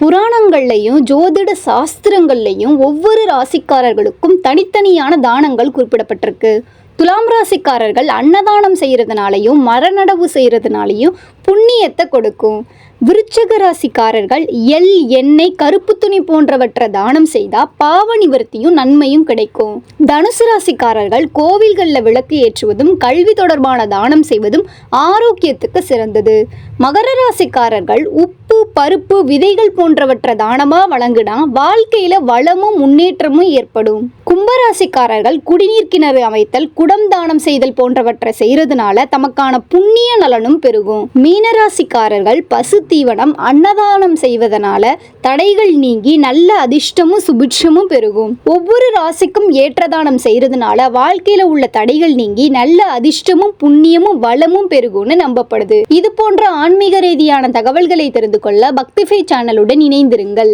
புராணங்கள்லையும் ஜோதிட சாஸ்திரங்கள்லையும் ஒவ்வொரு ராசிக்காரர்களுக்கும் தனித்தனியான தானங்கள் குறிப்பிடப்பட்டிருக்கு. துலாம் ராசிக்காரர்கள் அன்னதானம் செய்கிறதுனாலையும் மரநடவு செய்கிறதுனாலையும் புண்ணியத்தை கொடுக்கும். விருச்சக ராசிக்காரர்கள் எல் எண்ணெய் கருப்பு துணி போன்றவற்றை தானம் செய்தால் பாவ நிவர்த்தியும் நன்மையும் கிடைக்கும். தனுசு ராசிக்காரர்கள் கோவில்களில் விளக்கு ஏற்றுவதும் கல்வி தொடர்பான தானம் செய்வதும் ஆரோக்கியத்துக்கு சிறந்தது. மகர ராசிக்காரர்கள் உப்பு பருப்பு விதைகள் போன்றவற்றை தானமாக வழங்கினா வாழ்க்கையில் வளமும் முன்னேற்றமும் ஏற்படும். கும்பராசிக்காரர்கள் குடிநீர் கிணறு அமைத்தல் உடம் தானம் செய்தல் போன்றவற்றை செய்யறதுனால தமக்கான புண்ணிய நலனும் பெருகும். மீனராசிக்காரர்கள் பசு தீவனம் அன்னதானம் செய்வதனால தடைகள் நீங்கி நல்ல அதிர்ஷ்டமும் சுபிட்சமும் பெருகும். ஒவ்வொரு ராசிக்கும் ஏற்றதானம் செய்யறதுனால வாழ்க்கையில உள்ள தடைகள் நீங்கி நல்ல அதிர்ஷ்டமும் புண்ணியமும் வளமும் பெருகும்னு நம்பப்படுது. இது போன்ற ஆன்மீக ரீதியான தகவல்களை தெரிந்து கொள்ள பக்திஃபை சேனலுடன் இணைந்திருங்கள்.